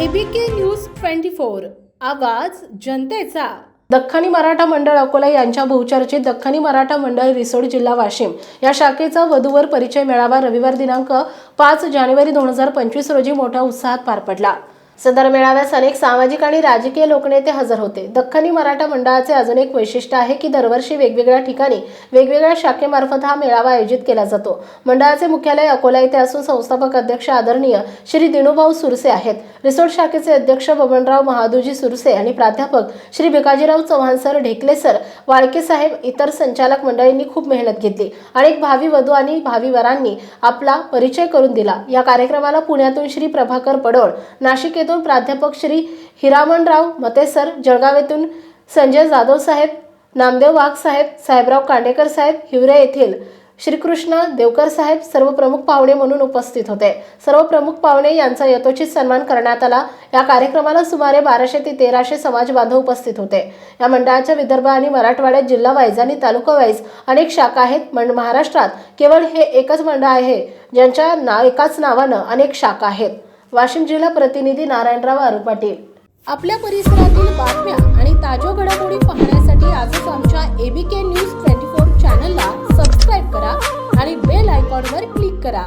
ABK news twenty four आवाज जनतेचा. दख्खनी मराठा मंडळ अकोला यांच्या बहुचर्चित दख्खनी मराठा मंडळ रिसोड जिल्हा वाशिम या शाखेचा वधूवर परिचय मेळावा रविवार दिनांक पाच जानेवारी दोन हजार पंचवीस रोजी मोठ्या उत्साहात पार पडला. सदर मेळाव्यास अनेक सामाजिक आणि राजकीय लोकनेते हजर होते. दख्खनी मराठा मंडळाचे अजून एक वैशिष्ट्य आहे की दरवर्षी वेगवेगळ्या ठिकाणी वेगवेगळ्या शाखेमार्फत हा मेळावा आयोजित केला जातो. मंडळाचे मुख्यालय अकोला येथे असून संस्थापक अध्यक्ष आदरणीय श्री दिनूभाऊ सुरसे आहेत. रिसोर्ट शाखेचे अध्यक्ष बबनराव महादुजी सुरसे आणि प्राध्यापक श्री भिकाजीराव चव्हाण सर ढेकले सर वाळके साहेब इतर संचालक मंडळींनी खूप मेहनत घेतली. अनेक भावी वधू आणि भावी वरांनी आपला परिचय करून दिला. या कार्यक्रमाला पुण्यातून श्री प्रभाकर पडोळ नाशिक येथून प्राध्यापक श्री हिरामणराव मतेसर जळगाव येथून संजय जाधव साहेब नामदेव वाघ साहेब साहेबराव कांडेकर साहेब हिवरे येथील श्रीकृष्ण देवकर साहेब सर्व प्रमुख पाहुणे म्हणून उपस्थित होते. सर्व प्रमुख पाहुणे यांचा यथोचित सन्मान करण्यात आला. या कार्यक्रमाला सुमारे बाराशे ते तेराशे समाज बांधव उपस्थित होते. या मंडळाच्या विदर्भ आणि मराठवाड्यात जिल्हा वाईज आणि तालुका वाईज अनेक शाखा आहेत. मंड महाराष्ट्रात केवळ हे एकच मंडळ आहे ज्यांच्या ना एकाच नावानं अनेक शाखा आहेत. वाशिम जिल्हा प्रतिनिधी नारायणराव आरू पाटील. आपल्या परिसरातील बातम्या आणि ताज्या घडामोडी पाहण्यासाठी आजच आमच्या एबीके न्यूज ट्वेंटी फोर चॅनलला सबस्क्राईब करा आणि बेल आयकॉनवर क्लिक करा.